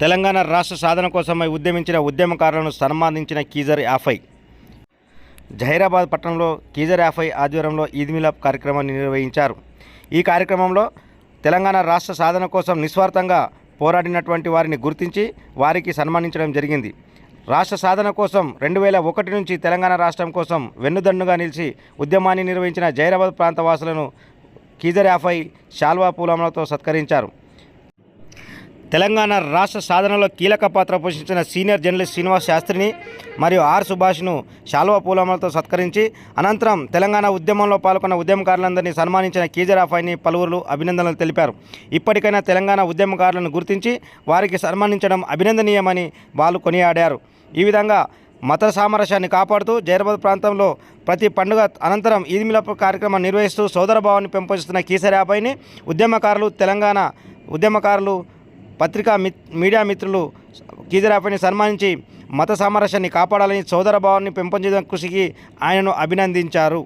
తెలంగాణ రాష్ట్ర సాధన కోసమై ఉద్యమించిన ఉద్యమకారులను సన్మానించిన కీజర్ యాఫై. జహీరాబాద్ పట్టణంలో కీజర్ యాఫై ఆధ్వర్యంలో ఈద్ మిలాప్ కార్యక్రమాన్ని నిర్వహించారు. ఈ కార్యక్రమంలో తెలంగాణ రాష్ట్ర సాధన కోసం నిస్వార్థంగా పోరాడినటువంటి వారిని గుర్తించి వారికి సన్మానించడం జరిగింది. రాష్ట్ర సాధన కోసం రెండు వేల ఒకటి నుంచి తెలంగాణ రాష్ట్రం కోసం వెన్నుదన్నుగా నిలిచి ఉద్యమాన్ని నిర్వహించిన జైరాబాద్ ప్రాంత వాసులను కీజర్ యాఫై శాల్వా పూలములతో సత్కరించారు. తెలంగాణ రాష్ట్ర సాధనలో కీలక పాత్ర పోషించిన సీనియర్ జర్నలిస్ట్ శ్రీనివాస్ శాస్త్రిని మరియు ఆర్ సుభాష్ను శాల్వా పూలమలతో సత్కరించి అనంతరం తెలంగాణ ఉద్యమంలో పాల్గొన్న ఉద్యమకారులందరినీ సన్మానించిన కీజరాఫాయిని పలువురు అభినందనలు తెలిపారు. ఇప్పటికైనా తెలంగాణ ఉద్యమకారులను గుర్తించి వారికి సన్మానించడం అభినందనీయమని వాళ్ళు కొనియాడారు. ఈ విధంగా మత సామరస్యాన్ని కాపాడుతూ జైరాబాద్ ప్రాంతంలో ప్రతి పండుగ అనంతరం ఈద్ కార్యక్రమం నిర్వహిస్తూ సోదరభావాన్ని పెంపొందిస్తున్న కీసరాబాయిని ఉద్యమకారులు తెలంగాణ ఉద్యమకారులు పత్రికా మిత్ మీడియా మిత్రులు కీజరాపైని సన్మానించి మత సామరస్యాన్ని కాపాడాలని సోదరభావాన్ని పెంపొందించడం కృషికి ఆయనను అభినందించారు.